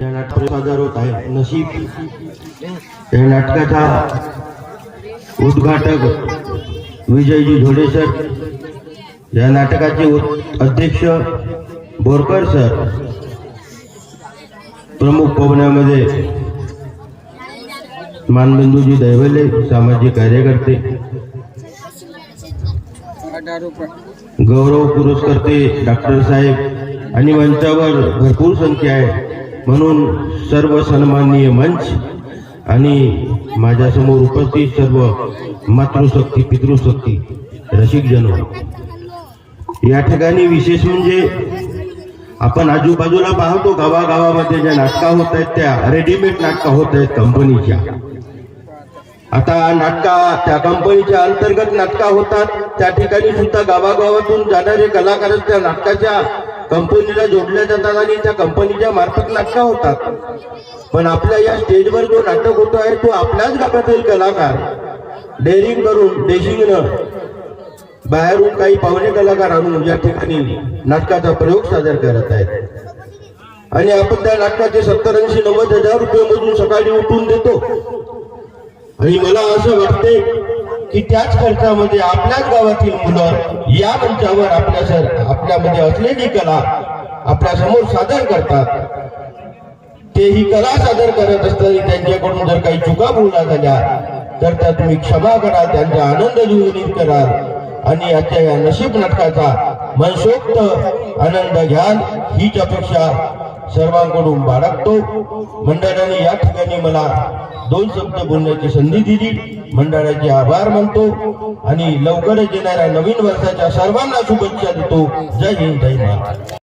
या नाटक सादर होत आहे. नशीब या नाटकाचा उद्घाटक विजयजी झोडे सर या नाटकाचे अध्यक्ष बोरकर सर प्रमुख पाहुण्यामध्ये मानबंधूजी दैवले सामाजिक कार्यकर्ते गौरव पुरस्कर्ते डॉक्टर साहेब आणि मंचावर भरपूर संख्या आहे. म्हणून सर्व सन्माननीय मंच आणि माझ्यासमोर उपस्थित सर्व मातृशक्ती पितृशक्ती रसिकजन हो. या ठिकाणी विशेष म्हणजे आपण आजूबाजूला पाहतो गावागावामध्ये ज्या नाटका होत आहेत त्या रेडीमेड नाटका होत आहेत कंपनीच्या. आता नाटका त्या कंपनीच्या अंतर्गत नाटका होतात. त्या ठिकाणी सुद्धा गावागावातून जाणारे कलाकारच त्या नाटकाच्या कंपनीला जोडल्या जातात आणि त्या कंपनीच्या मार्फत नाटका होतात. पण आपल्या या स्टेजवर जो नाटक होतो आहे तो आपल्याच गावातील कलाकार डेअरिंग करून डेशिंगनं बाहेरून काही पाहुणे कलाकार आणून या ठिकाणी नाटकाचा प्रयोग सादर करत आहेत. आणि आपण त्या नाटकाचे सत्तर ऐंशी नव्वद हजार रुपये मधून सकाळी उठून देतो. आणि मला असं वाटते की त्याच खर्चामध्ये आपल्याच गावातील मुलं या मंचावर आपल्या सर आपल्यामध्ये असलेली कला आपल्यासमोर सादर करतात. ते ही कला सादर करत असताना त्यांच्याकडून जर काही चुका बोलल्या झाल्या तर त्या तुम्ही क्षमा करा त्यांचा आनंद द्विगुणित करा आणि आजच्या या नशीब नाटकाचा मनसोक्त आनंद घ्याल हीच अपेक्षा सर्वांकडून बाळगतो. मंडळाने या ठिकाणी मला दोन शब्द बोलण्याची संधी दिली. मंडळाचे आभार मानतो आणि लवकरच येणाऱ्या नवीन वर्षाच्या सर्वांना शुभेच्छा देतो. जय हिंद जय महाराज